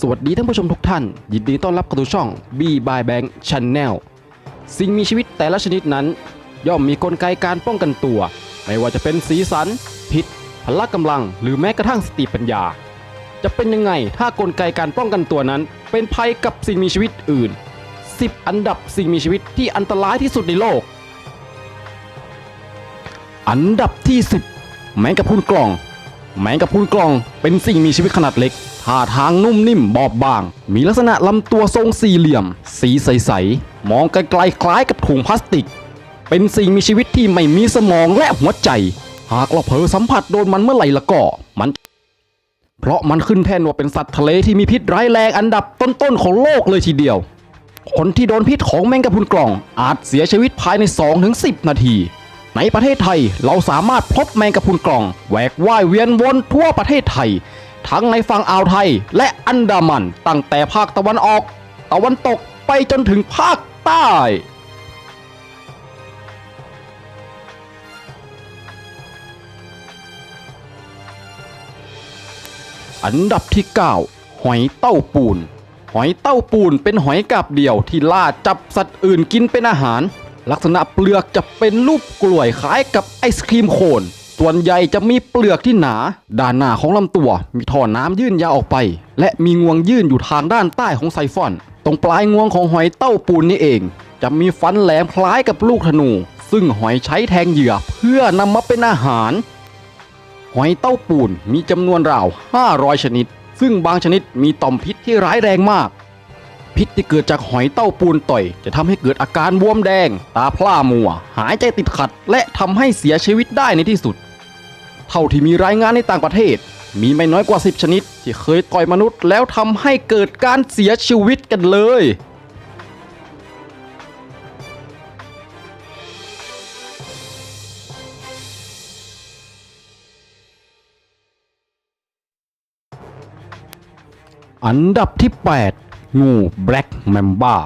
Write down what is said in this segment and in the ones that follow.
สวัสดีท่านผู้ชมทุกท่าน ยินดีต้อนรับเข้าสู่ช่อง B by Bank Channel สิ่งมีชีวิตแต่ละชนิดนั้น ย่อมมีกลไกการป้องกันตัว ไม่ว่าจะเป็นสีสัน พิษ พละกำลัง หรือแม้กระทั่งสติปัญญา จะเป็นยังไงถ้ากลไกการป้องกันตัวนั้น เป็นภัยกับสิ่งมีชีวิตอื่น 10 อันดับสิ่งมีชีวิตที่อันตรายที่สุดในโลก อันดับที่ 10 แมงกะพรุนกล่อง แมงกะพรุนกล่องเป็นสิ่งมีชีวิตขนาดเล็ก ท่าทางนุ่มนิ่มบอบบาง มีลักษณะลำตัวทรงสี่เหลี่ยม สีใสๆ มองไกลๆคล้ายกับถุงพลาสติก เป็นสิ่งมีชีวิตที่ไม่มีสมองและหัวใจ หากเราเผลอสัมผัสโดนมันเมื่อไหร่ละก็มัน เพราะมันขึ้นแท่นว่าเป็นสัตว์ทะเลที่มีพิษร้ายแรงอันดับต้นๆของโลกเลยทีเดียว คนที่โดนพิษของแมงกะพรุนกล่อง อาจเสียชีวิตภายใน 2-10 นาทีในประเทศไทยเราสามารถพบแมงกะพรุนกล่องแหวกว่ายเวียนวนทั่วประเทศไทย ทั้งในฝั่งอ่าวไทยและอันดามันตั้งแต่ภาคตะวันออก ตะวันตกไปจนถึงภาคใต้อันดับที่ 9 หอยเต้าปูน หอยเต้าปูนเป็นหอยกาบเดี่ยวที่ล่าจับสัตว์อื่นกินเป็นอาหาร ลักษณะเปลือกจะเป็นรูปกล้วยคล้ายกับไอศครีมโคน ส่วนใหญ่จะมีเปลือกที่หนา ด้านหน้าของลำตัว มีท่อน้ำยื่นยาวออกไป และมีงวงยื่นอยู่ทางด้านใต้ของไซฟอน ตรงปลายงวงของหอยเต้าปูนนี่เอง จะมีฟันแหลมคล้ายกับลูกธนู ซึ่งหอยใช้แทงเหยื่อเพื่อนำมาเป็นอาหาร หอยเต้าปูนมีจำนวนราว 500 ชนิด ซึ่งบางชนิดมีต่อมพิษที่ร้ายแรงมาก พิษที่เกิดจากหอยเต้าปูนต่อย จะทำให้เกิดอาการบวมแดง ตาพร่ามัว หายใจติดขัด และทำให้เสียชีวิตได้ในที่สุด เท่าที่มีรายงานในต่างประเทศ มีไม่น้อยกว่า 10 ชนิด ที่เคยต่อยมนุษย์ แล้วทำให้เกิดการเสียชีวิตกันเลย อันดับที่ 8 งูแบล็กแมมบ้า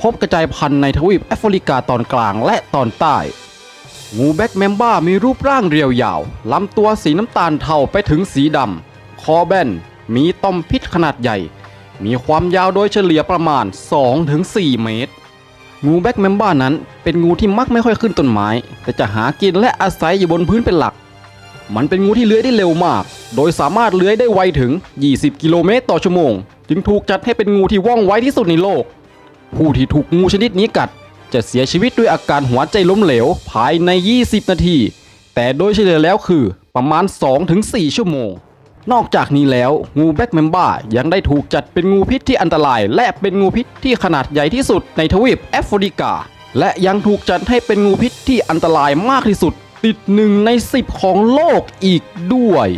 พบกระจายพันธุ์ในทวีปแอฟริกาตอนกลางและตอนใต้ งูแบล็กแมมบ้ามีรูปร่างเรียวยาว ลำตัวสีน้ำตาลเทาไปถึงสีดำ คอแบน มีต่อมพิษขนาดใหญ่ มีความยาวโดยเฉลี่ยประมาณ 2-4 เมตร งูแบล็กแมมบ้านั้นเป็นงูที่มักไม่ค่อยขึ้นต้นไม้ แต่จะหากินและอาศัยอยู่บนพื้นเป็นหลัก มันเป็นงูที่เลื้อยได้เร็วมาก โดยสามารถเลื้อยได้ไวถึง 20 กิโลเมตรต่อชั่วโมง จึงถูกจัดให้เป็นงูที่ว่องไวที่สุดในโลก ผู้ที่ถูกงูชนิดนี้กัด จะเสียชีวิตด้วยอาการหัวใจล้มเหลวภายใน 20 นาที แต่โดยเฉลี่ยแล้วคือประมาณ 2-4 ชั่วโมง นอกจากนี้แล้วงูแบ็กแมมบ้ายังได้ถูกจัดเป็นงูพิษที่อันตราย และเป็นงูพิษที่ขนาดใหญ่ที่สุดในทวีปแอฟริกา และยังถูกจัดให้เป็นงูพิษที่อันตรายมากที่สุด ติดหนึ่งใน 10 ของโลกอีกด้วย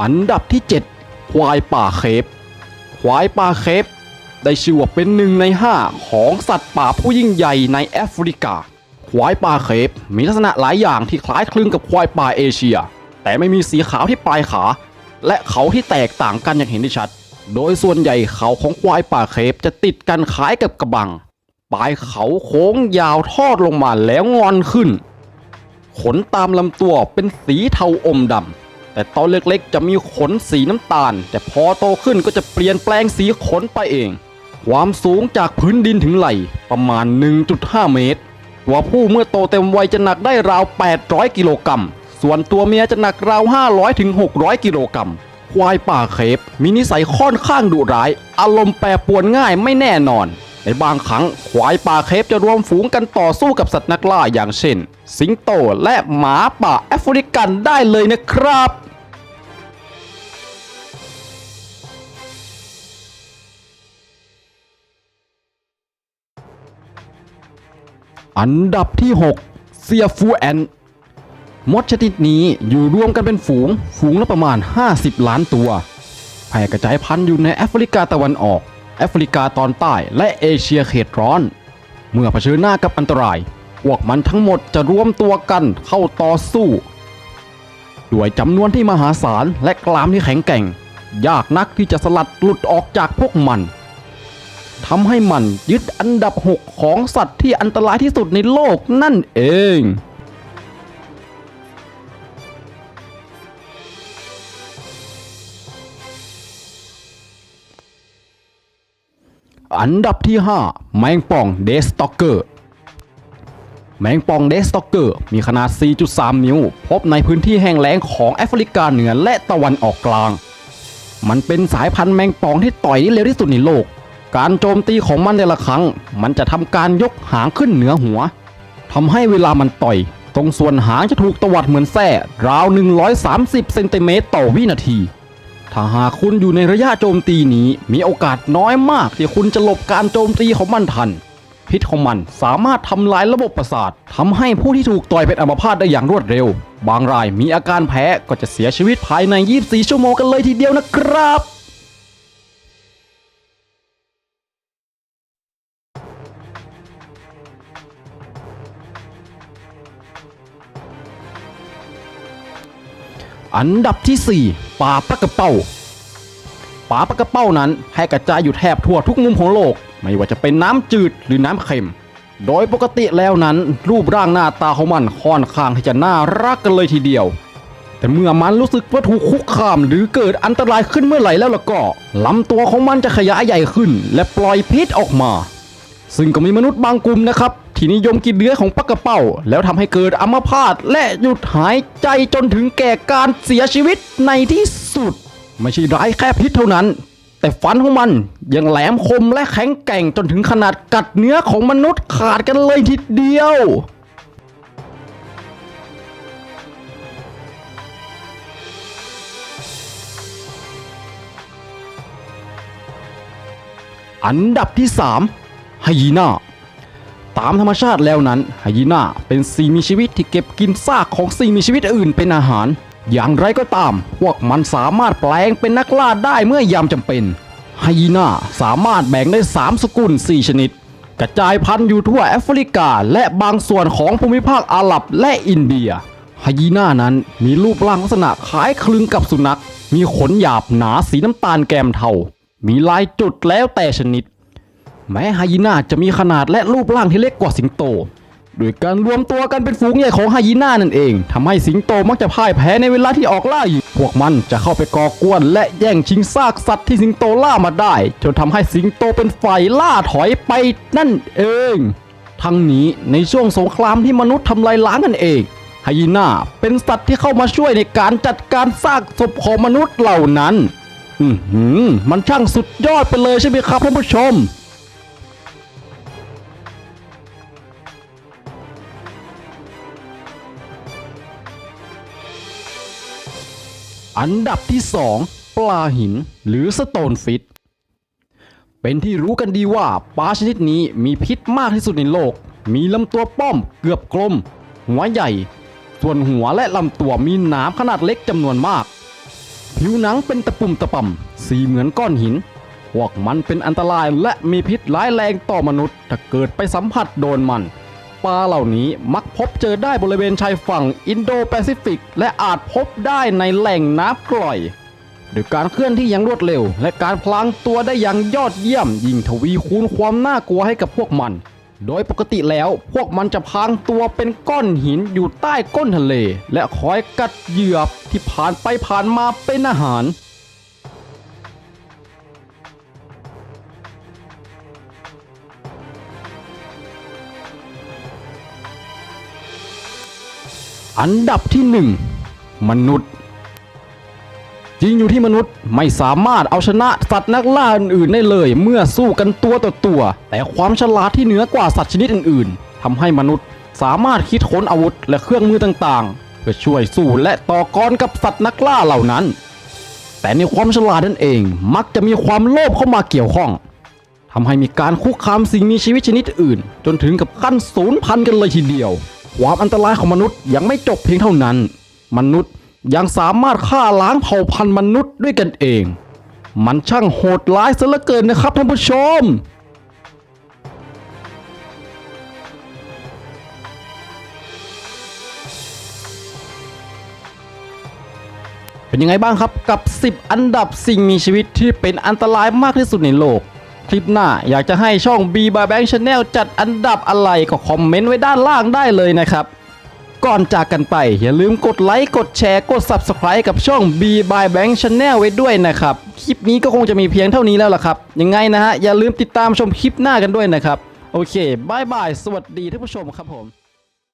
อันดับที่ 7 ควายป่าเคปควายป่าเคปได้ชื่อว่าเป็นหนึ่งใน 5 ของสัตว์ป่าผู้ยิ่งใหญ่ในแอฟริกา ควายป่าเคปมีลักษณะหลายอย่างที่คล้ายคลึงกับควายป่าเอเชีย แต่ไม่มีสีขาวที่ปลายขา และเขาที่แตกต่างกันอย่างเห็นได้ชัด โดยส่วนใหญ่เขาของควายป่าเคปจะติดกันคล้ายกับกระบัง ปลายเขาโค้งยาวทอดลงมาแล้วงอนขึ้น ขนตามลำตัวเป็นสีเทาอมดำ แต่ตอนเล็กๆ จะมีขนสีน้ำตาล แต่พอโตขึ้นก็จะเปลี่ยนแปลงสีขนไปเอง ความสูงจากพื้นดินถึงไหลประมาณ 1.5 เมตร ตัวผู้เมื่อโตเต็มวัยจะหนักได้ราว 800 กิโลกรัม ส่วนตัวเมียจะหนักราว 500ถึง600 กิโลกรัม ควายป่าเคปมีนิสัยค่อนข้างดุร้าย อารมณ์แปรปรวนง่ายไม่แน่นอนในบางครั้งควายป่าเคปจะรวมฝูงกันต่อสู้กับสัตว์นักล่าอย่างเช่น สิงโตและหมาป่าแอฟริกันได้เลยนะครับ อันดับที่ 6 เซียฟูแอนมดชนิดนี้อยู่รวมกันเป็นฝูง ฝูงละประมาณ 50 ล้านตัว แผ่กระจายพันธุ์อยู่ในแอฟริกาตะวันออก แอฟริกาตอนใต้และเอเชียเขตร้อน เมื่อเผชิญหน้ากับอันตราย พวกมันทั้งหมดจะรวมตัวกันเข้าต่อสู้ ด้วยจำนวนที่มหาศาลและกลามที่แข็งแกร่ง ยากนักที่จะสลัดหลุดออกจากพวกมัน ทำให้มันยึดอันดับ 6 ของสัตว์ที่อันตรายที่สุดในโลกนั่นเองอันดับที่ 5 แมงป่องเดสต็อกเกอร์ แมงป่องเดสต็อกเกอร์มีขนาด 4.3 นิ้ว พบในพื้นที่แห้งแล้งของแอฟริกาเหนือและตะวันออกกลาง มันเป็นสายพันธุ์แมงป่องที่ต่อยได้เร็วที่สุดในโลก การโจมตีของมันแต่ละครั้ง มันจะทำการยกหางขึ้นเหนือหัวทำให้เวลามันต่อย ตรงส่วนหางจะถูกตวัดเหมือนแส้ราว 130 เซนติเมตรต่อวินาที ถ้าหากคุณอยู่ในระยะโจมตีนี้ มีโอกาสน้อยมากที่คุณจะหลบการโจมตีของมันทัน พิษของมันสามารถทำลายระบบประสาททำให้ผู้ที่ถูกต่อยเป็นอัมพาตได้อย่างรวดเร็ว บางรายมีอาการแพ้ก็จะเสียชีวิตภายใน 24 ชั่วโมงกันเลยทีเดียวนะครับ อันดับที่ 4 ป่าปะกระเป้า ป่าปะกระเป้านั้นแพร่กระจายอยู่แทบทั่วทุกมุมของโลก ไม่ว่าจะเป็นน้ำจืดหรือน้ำเค็ม โดยปกติแล้วนั้น รูปร่างหน้าตาของมันค่อนข้างที่จะน่ารักกันเลยทีเดียว แต่เมื่อมันรู้สึกว่าถูกคุกคามหรือเกิดอันตรายขึ้นเมื่อไหร่แล้วล่ะก็ลำตัวของมันจะขยายใหญ่ขึ้น และปล่อยพิษออกมา ซึ่งก็มีมนุษย์บางกลุ่มนะครับ ที่นิยมกินเนื้อของปักกระเป้า แล้วทำให้เกิดอัมพาตและหยุดหายใจจนถึงแก่การเสียชีวิตในที่สุด ไม่ใช่ร้ายแค่พิษเท่านั้น แต่ฟันของมันยังแหลมคมและแข็งแกร่งจนถึงขนาดกัดเนื้อของมนุษย์ขาดกันเลยทีเดียวอันดับที่ 3ไฮยีน่า ตามธรรมชาติแล้วนั้นไฮยีน่าเป็นสิ่งมีชีวิตที่เก็บกินซากของสิ่งมีชีวิตอื่นเป็นอาหาร อย่างไรก็ตาม พวกมันสามารถแปลงเป็นนักล่าได้เมื่อยามจำเป็นไฮยีน่าสามารถแบ่งได้ 3 สกุล 4 ชนิด กระจายพันธุ์อยู่ทั่วแอฟริกา และบางส่วนของภูมิภาคอาหรับและอินเดียไฮยีน่านั้นมีรูปร่างลักษณะคล้ายคลึงกับสุนัข มีขนหยาบหนาสีน้ำตาลแกมเทา มีลายจุดแล้วแต่ชนิด แม้ไฮยีน่าจะมีขนาดและรูปร่างที่เล็กกว่าสิงโต โดยการรวมตัวกันเป็นฝูงใหญ่ของไฮยีน่านั่นเองทำให้สิงโตมักจะพ่ายแพ้ในเวลาที่ออกล่าอยู่ พวกมันจะเข้าไปก่อกวน และแย่งชิงซากสัตว์ที่สิงโตล่ามาได้ จนทำให้สิงโตเป็นฝ่ายล่าถอยไปนั่นเอง ทั้งนี้ในช่วงสงครามที่มนุษย์ทำลายล้างกันเองไฮยีน่าเป็นสัตว์ที่เข้ามาช่วยในการจัดการซากศพของมนุษย์เหล่านั้น อือหือมันช่างสุดยอดไปเลยใช่ไหมครับท่านผู้ชม อันดับที่ 2 ปลาหินหรือสโตนฟิตเป็นที่รู้กันดีว่าปลาชนิดนี้มีพิษมากที่สุดในโลก มีลำตัวป้อมเกือบกลม หัวใหญ่ ส่วนหัวและลำตัวมีหนามขนาดเล็กจำนวนมาก ผิวหนังเป็นตะปุ่มตะป่ำสีเหมือนก้อนหิน พวกมันเป็นอันตรายและมีพิษร้ายแรงต่อมนุษย์ ถ้าเกิดไปสัมผัสโดนมัน ปลาเหล่านี้มักพบเจอได้บริเวณชายฝั่งอินโดแปซิฟิก และอาจพบได้ในแหล่งน้ำกร่อยโดยการเคลื่อนที่อย่างรวดเร็ว และการพลางตัวได้อย่างยอดเยี่ยม ยิ่งทวีคูณความน่ากลัวให้กับพวกมัน โดยปกติแล้วพวกมันจะพางตัวเป็นก้อนหินอยู่ใต้ก้นทะเล และคอยกัดเหยื่อที่ผ่านไปผ่านมาเป็นอาหาร อันดับที่หนึ่งมนุษย์ จริงอยู่ที่มนุษย์ไม่สามารถเอาชนะสัตว์นักล่าอื่นๆได้เลย เมื่อสู้กันตัวต่อตัว แต่ความฉลาดที่เหนือกว่าสัตว์ชนิดอื่น ๆทำให้มนุษย์สามารถคิดค้นอาวุธและเครื่องมือต่างๆ เพื่อช่วยสู้และต่อกรกับสัตว์นักล่าเหล่านั้น แต่ในความฉลาดนั่นเอง มักจะมีความโลภเข้ามาเกี่ยวข้องทำให้มีการคุกคามสิ่งมีชีวิตชนิดอื่น จนถึงกับขั้นสูญพันธุ์กันเลยทีเดียว ความอันตรายของมนุษย์ยังไม่จบเพียงเท่านั้น มนุษย์ยังสามารถฆ่าล้างเผ่าพันธุ์มนุษย์ด้วยกันเอง มันช่างโหดร้ายซะเหลือเกินนะครับท่านผู้ชมเป็นยังไงบ้างครับกับ 10 อันดับสิ่งมีชีวิตที่เป็นอันตรายมากที่สุดในโลก คลิปหน้า อยากจะให้ช่อง B b a r Bank Channel จัดอันดับอะไรก็คอมเมนต์ไว้ด้านล่างได้เลยนะครับ ก่อนจากกันไป อย่าลืมกดไลค์ กดแชร์ กด Subscribe กับช่อง B by Bank Channel ไว้ด้วยนะครับ คลิปนี้ก็คงจะมีเพียงเท่านี้แล้วล่ะครับ ยังไงนะฮะ อย่าลืมติดตามชมคลิปหน้ากันด้วยนะครับ โอเคบายบาย สวัสดีท่านผู้ชมครับผม